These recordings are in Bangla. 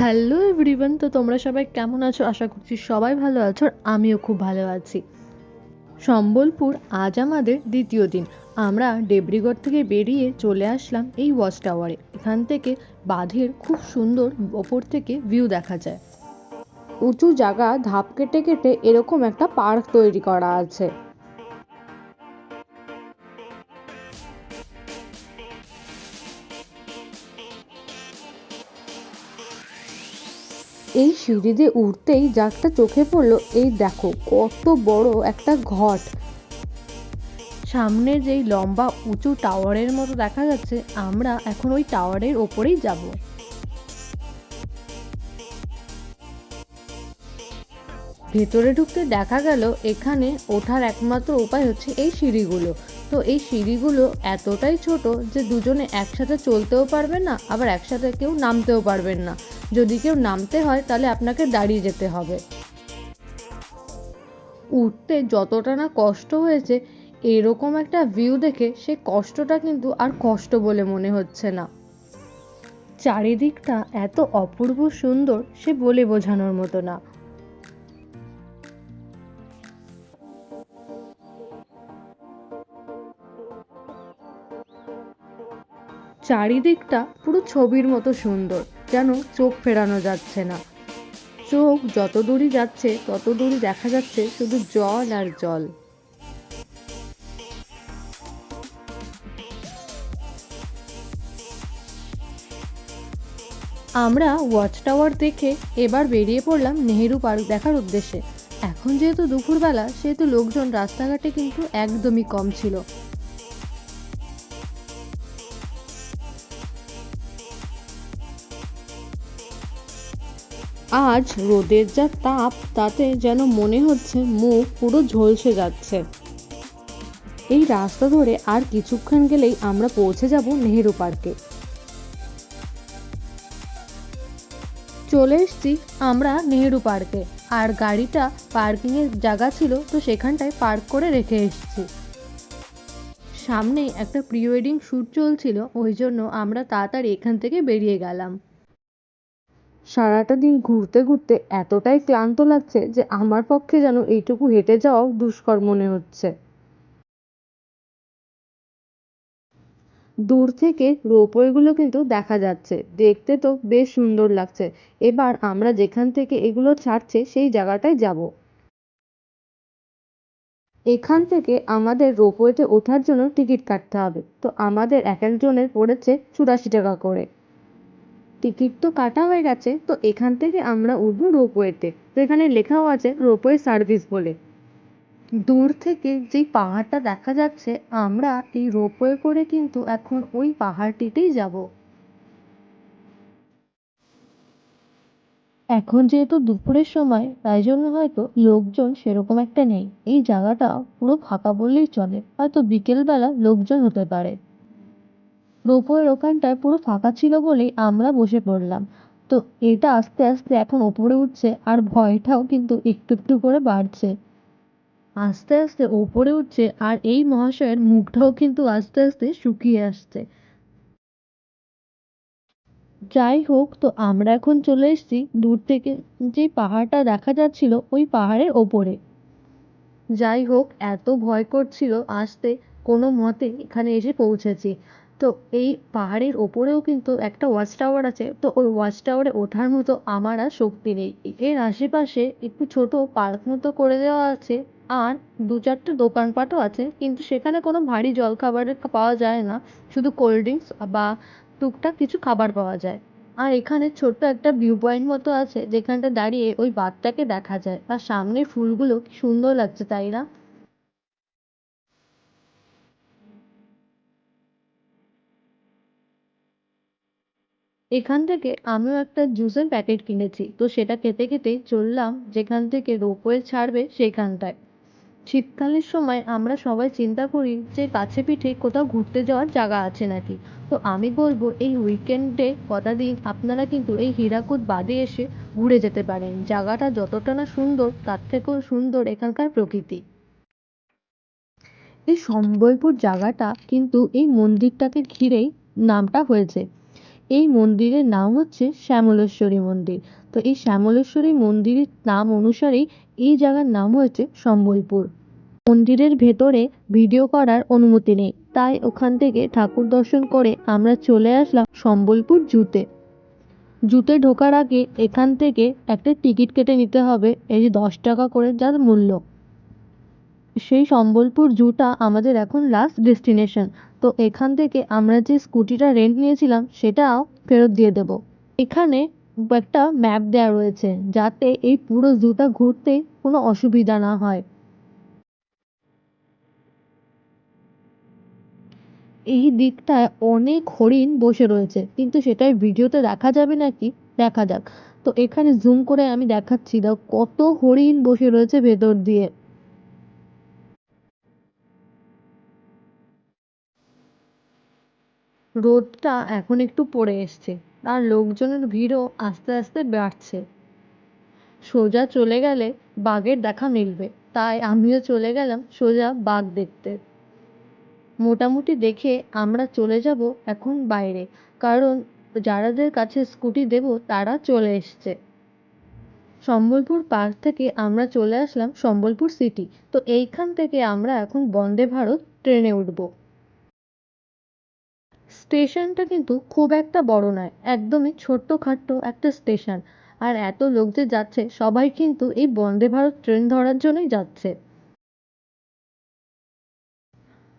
হ্যালো এভরিওয়ান তো তোমরা সবাই কেমন আছো? আশা করছি সবাই ভালো আছো আর আমিও খুব ভালো আছি। সম্বলপুর আজ আমাদের দ্বিতীয় দিন। আমরা ডেবরিগড় থেকে বেরিয়ে চলে আসলাম এই ওয়াচ টাওয়ারে এখান থেকে বাঁধের খুব সুন্দর ওপর থেকে ভিউ দেখা যায়। উঁচু জায়গা ধাপ কেটে কেটে এরকম একটা পার্ক তৈরি করা আছে। এই সিঁড়ি দিয়ে উঠতেই যাকটা চোখে পড়ল, এই দেখো, কত বড় একটা ঘট। সামনে যেই লম্বা উঁচু টাওয়ারের মতো দেখা যাচ্ছে, আমরা এখন ওই টাওয়ারের ওপরেই যাব। ভেতরে ঢুকতে দেখা গেল, এখানে ওঠার একমাত্র উপায় হচ্ছে এই সিঁড়িগুলো। তো এই সিঁড়িগুলো এতটাই ছোট যে দুজনে একসাথে চলতেও পারবে না, আবার একসাথে কেউ নামতেও পারবেন না। যদি কেউ নামতে হয়, তাহলে আপনাকে দাঁড়িয়ে যেতে হবে। উঠতে যতটা না কষ্ট হয়েছে, এরকম একটা ভিউ দেখে সে কষ্টটা কিন্তু আর কষ্ট বলে মনে হচ্ছে না। চারিদিকটা এত অপূর্ব সুন্দর, সে বলে বোঝানোর মতো না। চারিদিকটা পুরো ছবির মতো সুন্দর। যেন চোখ ফেরানো যাচ্ছে না। চোখ যত দূরই যাচ্ছে তত দূরই দেখা যাচ্ছে শুধু জল আর জল। আমরা ওয়াচ টাওয়ার দেখে এবার বেরিয়ে পড়লাম নেহেরু পার্ক দেখার উদ্দেশ্যে। এখন যেহেতু দুপুরবেলা, সেহেতু লোকজন রাস্তাঘাটে কিন্তু একদমই কম ছিল। আজ রোদের যা তাপ, তাতে যেন মনে হচ্ছে মুখ পুরো ঝলসে যাচ্ছে। এই রাস্তা ধরে আর কিছুক্ষণ গেলেই আমরা পৌঁছে যাব নেহেরু পার্কে। চলে এসছি আমরা নেহেরু পার্কে। আর গাড়িটা পার্কিংয়ের জায়গা ছিল, তো সেখানটায় পার্ক করে রেখে এসেছি। সামনেই একটা প্রি ওয়েডিং শ্যুট চলছিল, ওই জন্য আমরা তাড়াতাড়ি এখান থেকে বেরিয়ে গেলাম। সারাটা দিন ঘুরতে ঘুরতে এতটাই ক্লান্ত লাগছে যে আমার পক্ষে যেন এইটুকু হেঁটে যাওয়াও দুষ্কর মনে হচ্ছে। দূর থেকে রোপওয়েগুলো কিন্তু দেখা যাচ্ছে। দেখতে তো বেশ সুন্দর লাগছে। এবার আমরা যেখান থেকে এগুলো ছাড়ছে সেই জায়গাটায় যাব। এখান থেকে আমাদের রোপওয়েতে ওঠার জন্য টিকিট কাটতে হবে। তো আমাদের এক একজনের পড়েছে চুরাশি টাকা করে। টিকিট তো কাটা হয়ে গেছে, তো এখান থেকে আমরা উঠবো রোপওয়েতে। তো এখানে লেখাও আছে রোপওয়ে সার্ভিস বলে। দূর থেকে যেই পাহাড়টা দেখা যাচ্ছে, আমরা এই রোপওয়ে করে কিন্তু এখন ওই পাহাড়টিতেই যাব। এখন যেহেতু দুপুরের সময়, তাই জন্য হয়তো লোকজন সেরকম একটা নেই। এই জায়গাটা পুরো ফাঁকা বললেই চলে। হয়তো বিকেলবেলা লোকজন হতে পারে। রোপওয়ের ওখানটায় পুরো ফাঁকা ছিল বলেই আমরা বসে পড়লাম। তো এটা আস্তে আস্তে এখন ওপরে উঠছে আর ভয়টাও কিন্তু একটু একটু করে বাড়ছে। আস্তে আস্তে ওপরে উঠছে আর এই মহাশয়ের মুখটাও কিন্তু আস্তে আস্তে শুকিয়ে আসছে। যাই হোক, তো আমরা এখন চলে এসেছি দূর থেকে। যে পাহাড়টা দেখা যাচ্ছিল ওই পাহাড়ের ওপরে। যাই হোক, এত ভয় করছিল আসতে। কোনো মতে এখানে এসে পৌঁছেছি। তো এই পাহাড়ের ওপরেও কিন্তু একটা ওয়াচ টাওয়ার আছে। তো ওই ওয়াচ টাওয়ারে ওঠার মতো আমার আর শক্তি নেই। এর আশেপাশে একটু ছোট পার্ক মতো করে দেওয়া আছে আর দু চারটে দোকানপাটও আছে। কিন্তু সেখানে কোনো ভারী জলখাবারের পাওয়া যায় না। শুধু কোল্ড ড্রিঙ্কস বা টুকটাক কিছু খাবার পাওয়া যায়। আর এখানে ছোট্ট একটা ভিউ পয়েন্ট মতো আছে। যেখানটা দাঁড়িয়ে ওই বাঁধটাকে দেখা যায়। আর সামনের ফুলগুলো কি সুন্দর লাগছে, তাই না? এখান থেকে আমিও একটা জুসের প্যাকেট কিনেছি। তো সেটা খেতে খেতেই চললাম যেখান থেকে রোপওয়ে ছাড়বে সেখানটায়। শীতকালের সময় আমরা সবাই চিন্তা করি যে কাছে পিঠে কোথাও ঘুরতে যাওয়ার জায়গা আছে নাকি। তো আমি বলব এই উইকেন্ডে কটা দিন আপনারা কিন্তু এই হীরাকুদ বাদে এসে ঘুরে যেতে পারেন। জায়গাটা যতটা না সুন্দর, তার থেকেও সুন্দর এখানকার প্রকৃতি। এই সম্বলপুর জায়গাটা কিন্তু এই মন্দিরটাকে ঘিরেই নামটা হয়েছে। এই মন্দিরের নাম হচ্ছে শ্যামলেশ্বরী মন্দির। তো এই শ্যামলেশ্বরী মন্দিরের নাম অনুসারেই এই জায়গার নাম হয়েছে সম্বলপুর। মন্দিরের ভেতরে ভিডিও করার অনুমতি নেই। তাই ওখান থেকে ঠাকুর দর্শন করে আমরা চলে আসলাম সম্বলপুর জুতে। জুতে ঢোকার আগে এখান থেকে একটা টিকিট কেটে নিতে হবে। এই যে দশ টাকা করে যার মূল্য। সেই সম্বলপুর জুটা আমাদের এখন লাস্ট ডেস্টিনেশন তো এখান থেকে আমরা যে স্কুটিটা রেন্ট নিয়েছিলাম, সেটাও ফেরত দিয়ে দেব। এখানে একটা ম্যাপ দেওয়া রয়েছে, যাতে এই পুরো জুটা ঘুরতে কোনো অসুবিধা না হয়। এই দিকটায় অনেক হরিণ বসে রয়েছে, কিন্তু সেটাই ভিডিওতে দেখা যাবে নাকি দেখা যাক। তো এখানে জুম করে আমি দেখাচ্ছি দাও কত হরিণ বসে রয়েছে ভেতর দিয়ে। রোদটা এখন একটু পড়ে এসছে আর লোকজনের ভিড়ও আস্তে আস্তে বাড়ছে। সোজা চলে গেলে বাঘের দেখা মিলবে, তাই আমিও চলে গেলাম সোজা বাঘ দেখতে। মোটামুটি দেখে আমরা চলে যাব এখন বাইরে, কারণ যারাদের কাছে স্কুটি দেব তারা চলে এসছে। সম্বলপুর পার্ক থেকে আমরা চলে আসলাম সম্বলপুর সিটি, তো এইখান থেকে আমরা এখন বন্দে ভারত ট্রেনে উঠব। স্টেশনটা কিন্তু খুব একটা বড় নয়, একদমই ছোট্টখাট্ট একটা স্টেশন। আর এত লোক যে যাচ্ছে, সবাই কিন্তু এই বন্দে ভারত ট্রেন ধরার জন্যই যাচ্ছে।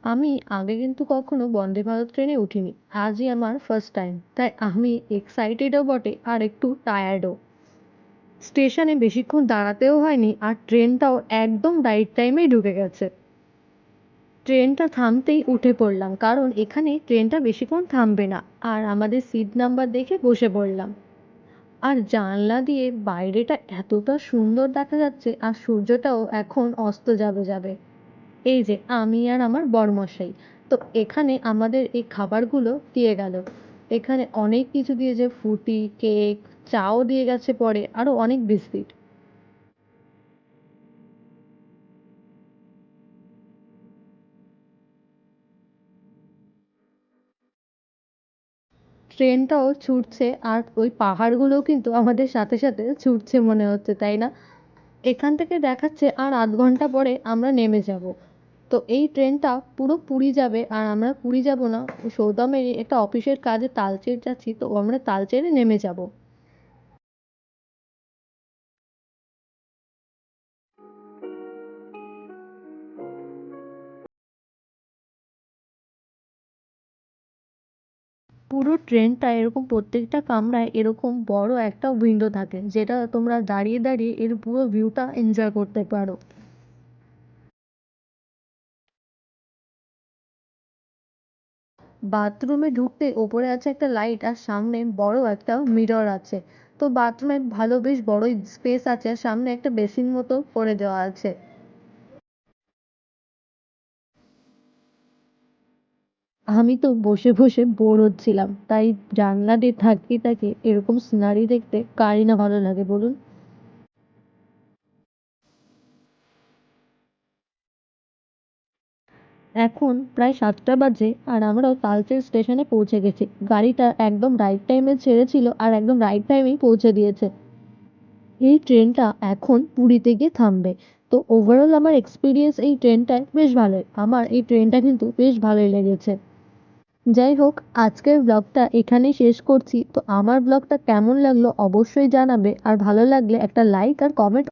আমি আগে কিন্তু কখনো বন্দে ভারত ট্রেনে উঠিনি, আজই আমার ফার্স্ট টাইম তাই আমি এক্সাইটেডও বটে আর একটু টায়ার্ডও স্টেশনে বেশিক্ষণ দাঁড়াতেও হয়নি আর ট্রেনটাও একদম রাইট টাইমেই ঢুকে গেছে। ট্রেনটা থামতেই উঠে পড়লাম, কারণ এখানে ট্রেনটা বেশিক্ষণ থামবে না। আর আমাদের সিট নাম্বার দেখে বসে পড়লাম। আর জানলা দিয়ে বাইরেটা এতটা সুন্দর দেখা যাচ্ছে, আর সূর্যটাও এখন অস্ত যাবে যাবে। এই যে, আমি আর আমার বরমশাই। তো এখানে আমাদের এই খাবারগুলো দিয়ে গেল। এখানে অনেক কিছু দিয়েছে ফুটি, কেক, চাও দিয়ে গেছে পরে আরও অনেক বিস্কিট। ট্রেনটাও ছুটছে আর ওই পাহাড়গুলোও কিন্তু আমাদের সাথে সাথে ছুটছে মনে হচ্ছে, তাই না? এখান থেকে দেখাচ্ছে আর আধ ঘণ্টা পরে আমরা নেমে যাব। তো এই ট্রেনটা পুরো পুরী যাবে আর আমরা পুরী যাব না সৌদামের একটা অফিসের কাজে তালচের যাচ্ছি, তো আমরা তালচেরে নেমে যাব। পুরো ট্রেনটা এরকম প্রত্যেকটা কামরায় এরকম বড় একটা উইন্ডো থাকে, যেটা তোমরা দাঁড়িয়ে দাঁড়িয়ে এর পুরো ভিউটা এনজয় করতে পারো। বাথরুমে ঢুকতে ওপরে আছে একটা লাইট আর সামনে বড় একটা মিরর আছে। তো বাথরুমে ভালো বেশ বড়ই স্পেস আছে, আর সামনে একটা বেসিন মতো করে দেওয়া আছে। আমি তো বসে বসে বোর হচ্ছিলাম। তাই জানলা দিয়ে তাকিয়ে তাকিয়ে এরকম সিনারি দেখতে কারই না ভালো লাগে, বলুন। এখন প্রায় সাতটা বাজে আর আমরাও তালচের স্টেশনে পৌঁছে গেছি। গাড়িটা একদম রাইট টাইমে ছেড়েছিল আর একদম রাইট টাইমেই পৌঁছে দিয়েছে। এই ট্রেনটা এখন পুরীতে গিয়ে থামবে। তো ওভারঅল আমার এক্সপিরিয়েন্স এই ট্রেনটায় বেশ ভালোই। আমার এই ট্রেনটা কিন্তু বেশ ভালোই লেগেছে। যাই হোক, আজকের ব্লগটা এখানেই শেষ করছি। তো আমার ব্লগটা কেমন লাগল অবশ্যই জানাবে। আর ভালো লাগলে একটা লাইক আর কমেন্ট